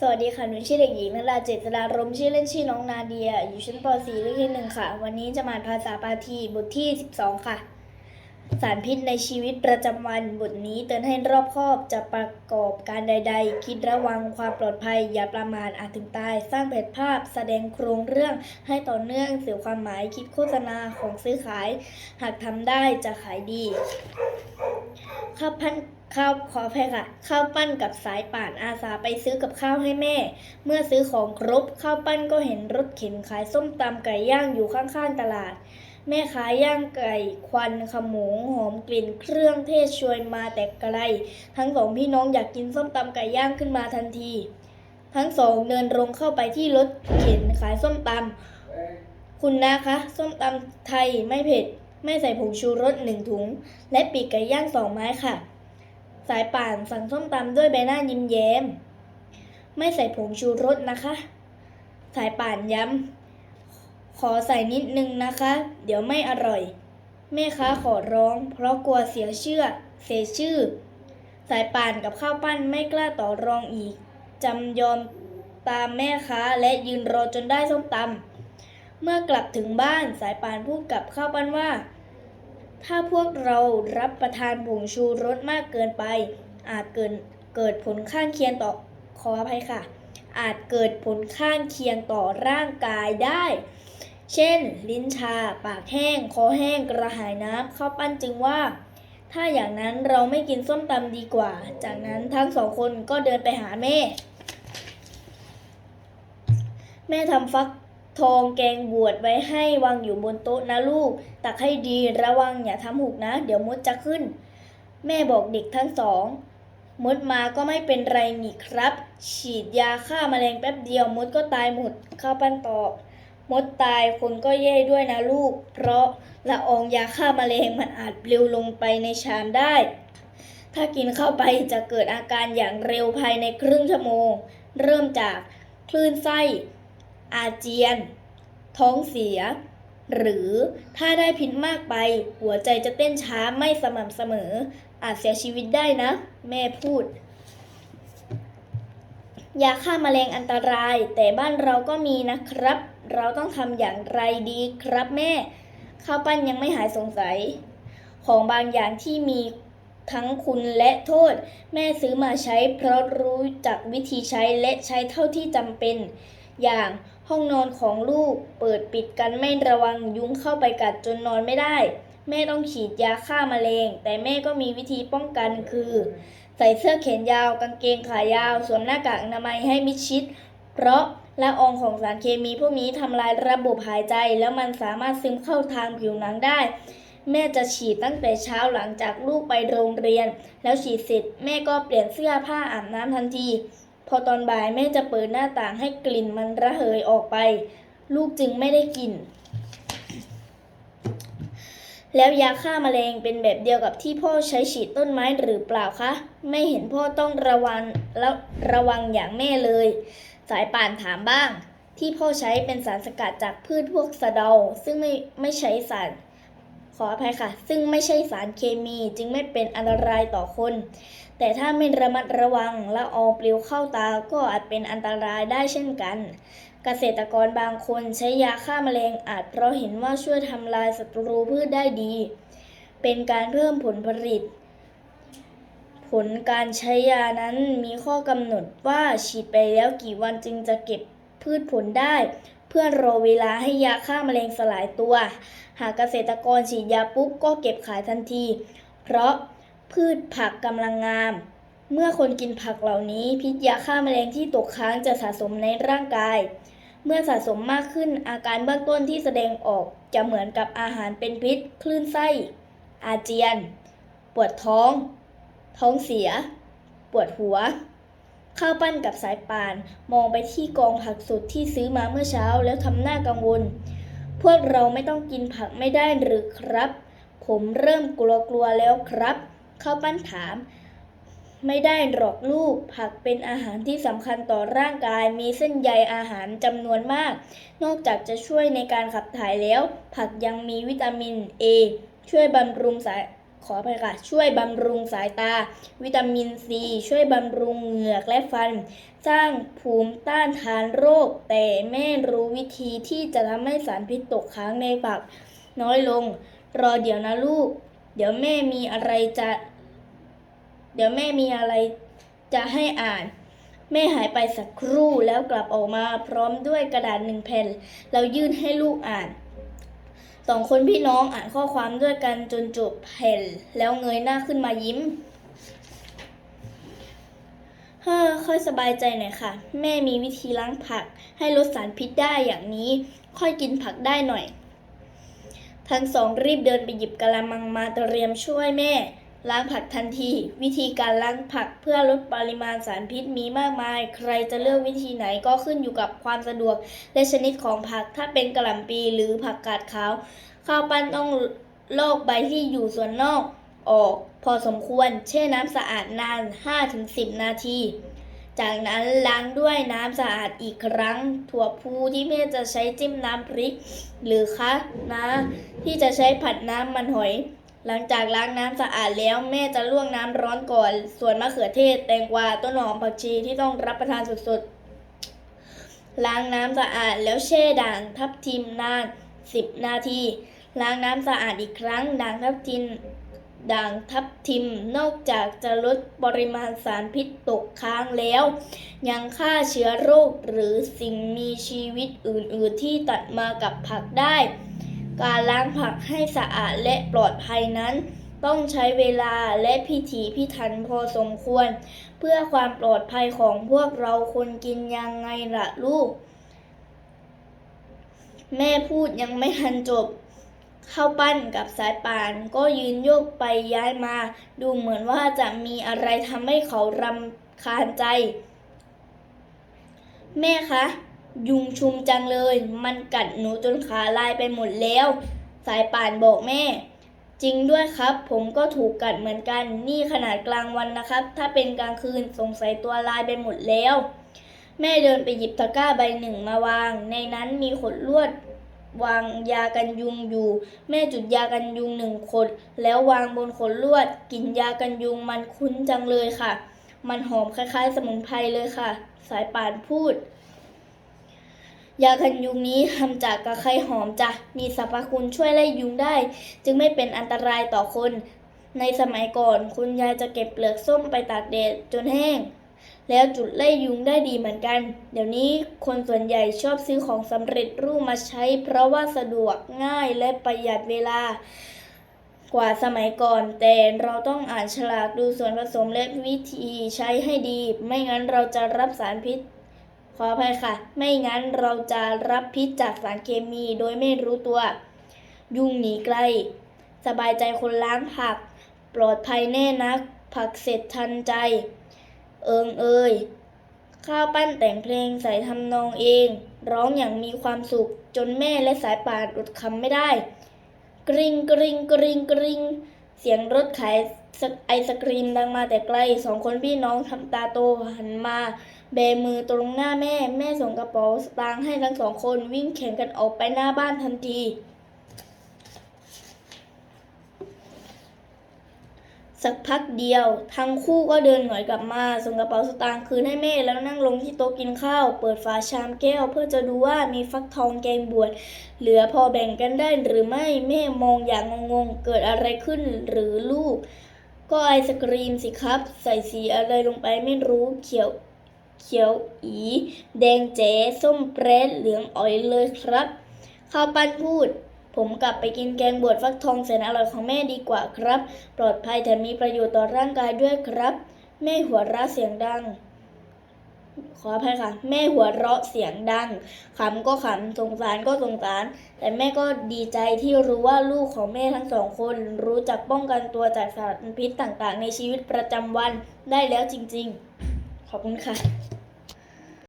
สวัสดีค่ะ หนูชื่อเด็กหญิงนราเจษฎารมชื่อเล่นชื่อน้องนาเดีย อยู่ชั้นป .4 เลขที่หนึ่งค่ะ วันนี้จะมาอ่านภาษาปาทีบทที่ 12 ค่ะ สารพิษในชีวิตประจำวันบทนี้เตือนให้รอบคอบจะประกอบการใด ๆ คิดระวังความปลอดภัย อย่าประมาทอาจถึงตาย สร้างแผนภาพ แสดงโครงเรื่องให้ต่อเนื่องสื่อความหมายคิดโฆษณาของซื้อขาย หากทำได้จะขายดีข้าพัน ข้าวขออภัยค่ะ ข้าวปั้นกับสายป่านอาสาไปซื้อกับข้าวให้แม่ เมื่อซื้อของครบ ข้าวปั้นก็เห็นรถเข็นขายส้มตำไก่ย่างอยู่ข้างๆตลาด แม่ค้าย่างไก่ควันขโมงหอมกลิ่นเครื่องเทศชวนมาแต่ไกล ทั้งสองพี่น้องอยากกินส้มตำไก่ย่างขึ้นมาทันที ทั้งสองเดินลงเข้าไปที่รถเข็นขายส้มตำคุณนะคะ ส้มตำไทยไม่เผ็ด ไม่ใส่ผงชูรสหนึ่งถุง และปีกไก่ย่างสองไม้ค่ะ สายป่านสั่งส้มตำด้วยใบหน้ายิ้มแย้ม ไม่ใส่ผงชูรสนะคะ สายป่านย้ำขอใส่นิดนึงนะคะ เดี๋ยวไม่อร่อย แม่ค้าขอร้อง เพราะกลัวเสียเชื่อ เสียชื่อ สายป่านกับข้าวปั้นไม่กล้าต่อรองอีกจำยอมตามแม่ค้าและยืนรอจนได้ส้มตำเมื่อกลับถึงบ้านสายป่านพูดกับข้าวปั้นว่า ถ้าพวกเรารับประทานผงชูรสมากเกินไป อาจเกิดเกิดผลข้างเคียงต่อขออภัยค่ะ อาจเกิดผลข้างเคียงต่อร่างกายได้ เช่น ลิ้นชา ปากแห้ง คอแห้ง กระหายน้ำข้าวปั้นจึงว่า ถ้าอย่างนั้นเราไม่กินส้มตำดีกว่า จากนั้นทั้งสองคนก็เดินไปหาแม่ แม่ทำฟัก ทองแกงบวชไว้ให้วางอยู่บนโต๊ะนะลูก ตักให้ดีระวังอย่าทำหกนะ เดี๋ยวมดจะขึ้น แม่บอกเด็กทั้งสองมดมาก็ไม่เป็นไรนี่ครับ ฉีดยาฆ่าแมลงแป๊บเดียวมดก็ตายหมดข้าวปั้นตอบมดตายคนก็แย่ด้วยนะลูก เพราะละอองยาฆ่าแมลงมันอาจปลิวลงไปในชามได้ ถ้ากินเข้าไปจะเกิดอาการอย่างเร็วภายในครึ่งชั่วโมง เริ่มจากคลื่นไส้ อาเจียน ท้องเสีย หรือถ้าได้พิษมากไป หัวใจจะเต้นช้าไม่สม่ำเสมอ อาจเสียชีวิตได้นะ แม่พูด ยาฆ่ามาแมลงอันตราย แต่บ้านเราก็มีนะครับ เราต้องทำอย่างไรดีครับแม่ ข้าวปั้นยังไม่หายสงสัย ของบางอย่างที่มีทั้งคุณและโทษ แม่ซื้อมาใช้เพราะรู้จักวิธีใช้และใช้เท่าที่จำเป็น อย่าง ห้องนอนของลูกเปิดปิดกันไม่ระวังยุงเข้าไปกัดจนนอนไม่ได้ แม่ต้องฉีดยาฆ่ามาแมลง แต่แม่ก็มีวิธีป้องกันคือ ใส่เสื้อแขนยาวกางเกงขายาว สวมหน้ากากอนามัยให้มิดชิด เพราะละอองของสารเคมีพวกนี้ทำลายระบบหายใจ แล้วมันสามารถซึมเข้าทางผิวหนังได้ แม่จะฉีดตั้งแต่เช้าหลังจากลูกไปโรงเรียน แล้วฉีดเสร็จแม่ก็เปลี่ยนเสื้อผ้าอาบน้ำทันที พอตอนบ่ายแม่จะเปิดหน้าต่างให้กลิ่นมันระเหยออกไป ลูกจึงไม่ได้กลิ่น แล้วยาฆ่าแมลงเป็นแบบเดียวกับที่พ่อใช้ฉีดต้นไม้หรือเปล่าคะ ไม่เห็นพ่อต้องระวังแล้วระวังอย่างแม่เลย สายป่านถามบ้าง ที่พ่อใช้เป็นสารสกัดจากพืชพวกสะเดา ซึ่งไม่ไม่ใช้สาร ขออภัยค่ะ ซึ่งไม่ใช่สารเคมีจึงไม่เป็นอันตรายต่อคน แต่ถ้าไม่ระมัดระวังละอองปลิวเข้าตาก็อาจเป็นอันตรายได้เช่นกัน เกษตรกรบางคนใช้ยาฆ่าแมลงอาจเพราะเห็นว่าช่วยทำลายศัตรูพืชได้ดี เป็นการเพิ่มผลผลิต ผลการใช้ยานั้นมีข้อกำหนดว่าฉีดไปแล้วกี่วันจึงจะเก็บพืชผลได้ พื่อรอเวลาให้ยาฆ่าแมลงสลายตัว หากเกษตรกรฉีดยาปุ๊บก็เก็บขายทันที เพราะพืชผักกำลังงาม เมื่อคนกินผักเหล่านี้พิษยาฆ่าแมลงที่ตกค้างจะสะสมในร่างกาย เมื่อสะสมมากขึ้นอาการเบื้องต้นที่แสดงออกจะเหมือนกับอาหารเป็นพิษ คลื่นไส้ อาเจียน ปวดท้อง ท้องเสีย ปวดหัว ข้าวปั้นกับสายป่าน มองไปที่กองผักสดที่ซื้อมาเมื่อเช้าแล้วทำหน้ากังวล พวกเราไม่ต้องกินผักไม่ได้หรือครับ ผมเริ่มกลัวๆแล้วครับข้าวปั้นถาม ไม่ได้หรอกลูก ผักเป็นอาหารที่สำคัญต่อร่างกาย มีเส้นใยอาหารจำนวนมาก นอกจากจะช่วยในการขับถ่ายแล้ว ผักยังมีวิตามิน A ช่วยบำรุงสาย ขออภัยค่ะ ช่วยบำรุงสายตา วิตามินซี ช่วยบำรุงเหงือกและฟัน สร้างภูมิต้านทานโรค แต่แม่รู้วิธีที่จะทำให้สารพิษตกค้างในปากน้อยลง รอเดี๋ยวนะลูก เดี๋ยวแม่มีอะไรจะ เดี๋ยวแม่มีอะไรจะให้อ่าน แม่หายไปสักครู่แล้วกลับออกมาพร้อมด้วยกระดาษหนึ่งแผ่นแล้วยื่นให้ลูกอ่าน สองคนพี่น้องอ่านข้อความด้วยกันจนจบแผ่น แล้วเงยหน้าขึ้นมายิ้มเฮ้อค่อยสบายใจหน่อยค่ะ แม่มีวิธีล้างผัก ให้ลดสารพิษได้อย่างนี้ ค่อยกินผักได้หน่อย ทั้งสองรีบเดินไปหยิบกะละมังมาเตรียมช่วยแม่ ล้างผักทันที วิธีการล้างผักเพื่อลดปริมาณสารพิษมีมากมาย ใครจะเลือกวิธีไหนก็ขึ้นอยู่กับความสะดวก และชนิดของผักถ้าเป็นกระหล่ำปีหรือผักกาดขาว ข้าวปั้นต้องลอกใบที่อยู่ส่วนนอกออก พอสมควรแช่น้ำสะอาดนาน 5-10 นาที จากนั้นล้างด้วยน้ำสะอาดอีกครั้ง ถั่วพูที่แม่จะใช้จิ้มน้ำพริก หรือคะนะที่จะใช้ผัดน้ำมันหอย หลังจากล้างน้ำสะอาดแล้วแม่จะลวกน้ำร้อนก่อน ส่วนมะเขือเทศ แตงกวาต้นหอมผักชีที่ต้องรับประทานสดๆ ล้างน้ำสะอาดแล้วแช่ด่างทับทิมนาน 10 นาที ล้างน้ำสะอาดอีกครั้งด่างทับทิมด่างทับทิมนอกจากจะลดปริมาณสารพิษตกค้างแล้ว ยังฆ่าเชื้อโรคหรือสิ่งมีชีวิตอื่น ๆ ที่ตัดมากับผักได้ การล้างผักให้สะอาดและปลอดภัยนั้น ต้องใช้เวลาและพิถีพิถันพอสมควร เพื่อความปลอดภัยของพวกเราคนกินยังไงล่ะลูก แม่พูดยังไม่ทันจบข้าวปั้นกับสายป่านก็ยืนโยกไปย้ายมา ดูเหมือนว่าจะมีอะไรทำให้เขารำคาญใจ แม่คะ ยุงชุมจังเลย มันกัดหนูจนขาลายไปหมดแล้ว สายป่านบอกแม่ จริงด้วยครับ ผมก็ถูกกัดเหมือนกัน นี่ขนาดกลางวันนะครับ ถ้าเป็นกลางคืนสงสัยตัวลายไปหมดแล้ว แม่เดินไปหยิบตะกร้าใบหนึ่งมาวาง ในนั้นมีขดลวด วางยากันยุงอยู่ แม่จุดยากันยุงหนึ่งขด แล้ววางบนขดลวดกลิ่นยากันยุงมันคุ้นจังเลยค่ะ มันหอมคล้ายๆ สมุนไพรเลยค่ะ สายป่านพูด ยากันยุงนี้ทำจากกระไคหอมจ้ะ มีสรรพคุณช่วยไล่ยุงได้ จึงไม่เป็นอันตรายต่อคน ในสมัยก่อนคุณยายจะเก็บเปลือกส้มไปตากแดดจนแห้ง แล้วจุดไล่ยุงได้ดีเหมือนกัน เดี๋ยวนี้คนส่วนใหญ่ชอบซื้อของสำเร็จรูปมาใช้ เพราะว่าสะดวกง่ายและประหยัดเวลากว่าสมัยก่อน แต่เราต้องอ่านฉลากดูส่วนผสมและวิธีใช้ให้ดี ไม่งั้นเราจะรับสารพิษ ขออภัยค่ะ ไม่งั้นเราจะรับพิษจากสารเคมีโดยไม่รู้ตัว ยุงหนีไกล สบายใจคนล้างผัก ปลอดภัยแน่นัก ผักเสร็จทันใจ เอิงเอยข้าวปั้นแต่งเพลงใส่ทำนองเอง ร้องอย่างมีความสุข จนแม่และสายป่านอดคำไม่ได้ กริงกริงกริงกริงเสียงรถขายไอศกรีมดังมาแต่ไกลสองคนพี่น้องทำตาโตหันมา แบมือตรงหน้าแม่ แม่ส่งกระเป๋าสตางค์ให้ทั้งสองคนวิ่งแข่งกันออกไปหน้าบ้านทันที สักพักเดียว ทั้งคู่ก็เดินหน่อยกลับมา ส่งกระเป๋าสตางค์คืนให้แม่แล้วนั่งลงที่โต๊ะกินข้าว เปิดฝาชามแก้ว เพื่อจะดูว่ามีฟักทองแกงบวชเหลือพอแบ่งกันได้หรือไม่แม่มองอย่างงงๆเกิดอะไรขึ้นหรือลูกก็ไอศกรีมสิครับ ใส่สีอะไรลงไปไม่รู้เขียว เขียวอี แดงแจ๋ส้มเปรดเหลืองอ๋อยเลยครับ ข้าวปั้นพูด ผมกลับไปกินแกงบวชฟักทองแสนอร่อยของแม่ดีกว่าครับ ปลอดภัยแถมมีประโยชน์ต่อร่างกายด้วยครับ แม่หัวเราะเสียงดัง ขออภัยค่ะ แม่หัวเราะเสียงดังขำก็ขำสงสารก็สงสาร แต่แม่ก็ดีใจที่รู้ว่าลูกของแม่ทั้งสองคน รู้จักป้องกันตัวจากสารพิษต่างๆ ในชีวิตประจำวันได้แล้วจริง ๆ ขอบคุณค่ะ